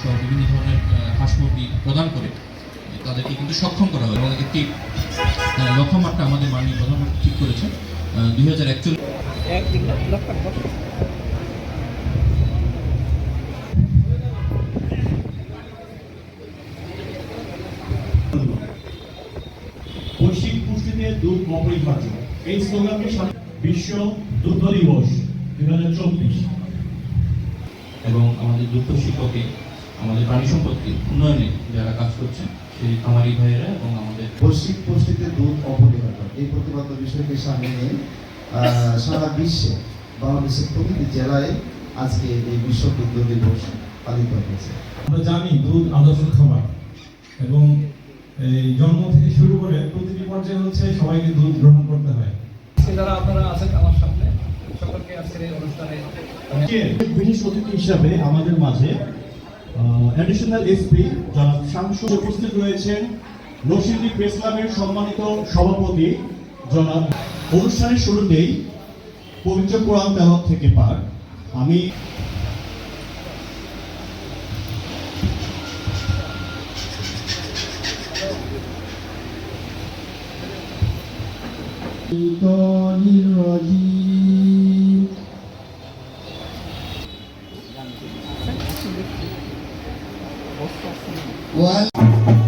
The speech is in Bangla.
সহ বিভিন্ন ধরনের হাঁস মুরগি প্রদান করে, তাদেরকে কিন্তু সক্ষম করা হয়। এবং একটি লক্ষ্যমাত্রা আমাদের মাননীয় প্রধানমন্ত্রী ঠিক করেছেন দুই হাজার একচল্লিশ বৈশ্বিক পুষ্টিতে দুধ অপরিহার্য এই স্লোগানকে বিশ্ব দুগ্ধ দিবস দুই হাজার চব্বিশ। এবং আমাদের দুগ্ধ শিল্পকে আমাদের প্রাণী সম্পদকে উন্নয়নে যারা কাজ করছে সেই খামারি ভাইয়েরা এবং আমাদের বৈশ্বিক পরিস্থিতিতে দুধ অপরিহার্য। এই প্রতিপাদ্য বিষয়কে সামনে নিয়ে সারা বিশ্বে বাংলাদেশের প্রতিটি জেলায় আজকে এই বিশ্ব দুগ্ধ দিবস পালিত হয়েছে। আমরা জানি দুধ আদর্শ খাবার এবং এই জন্ম থেকে শুরু করে প্রতিটি পর্যায়ে হচ্ছে সবাইকে দুধ গ্রহণ করতে হয়। যারা আপনারা আছেন আমার সামনে সকলকে আজকের এই অনুষ্ঠানে বিশেষ অতিথি হিসাবে আমাদের মাঝে অ্যাডিশনাল এসপি জনাব শামসু উপস্থিত রয়েছেন নরসিংদী প্রেস সম্মানিত সভাপতি জনাব অনুষ্ঠানের শুরুতেই পবিত্র কোরআন তেলাওয়াত থেকে পাঠ। আমি 뭐 못 썼습니다.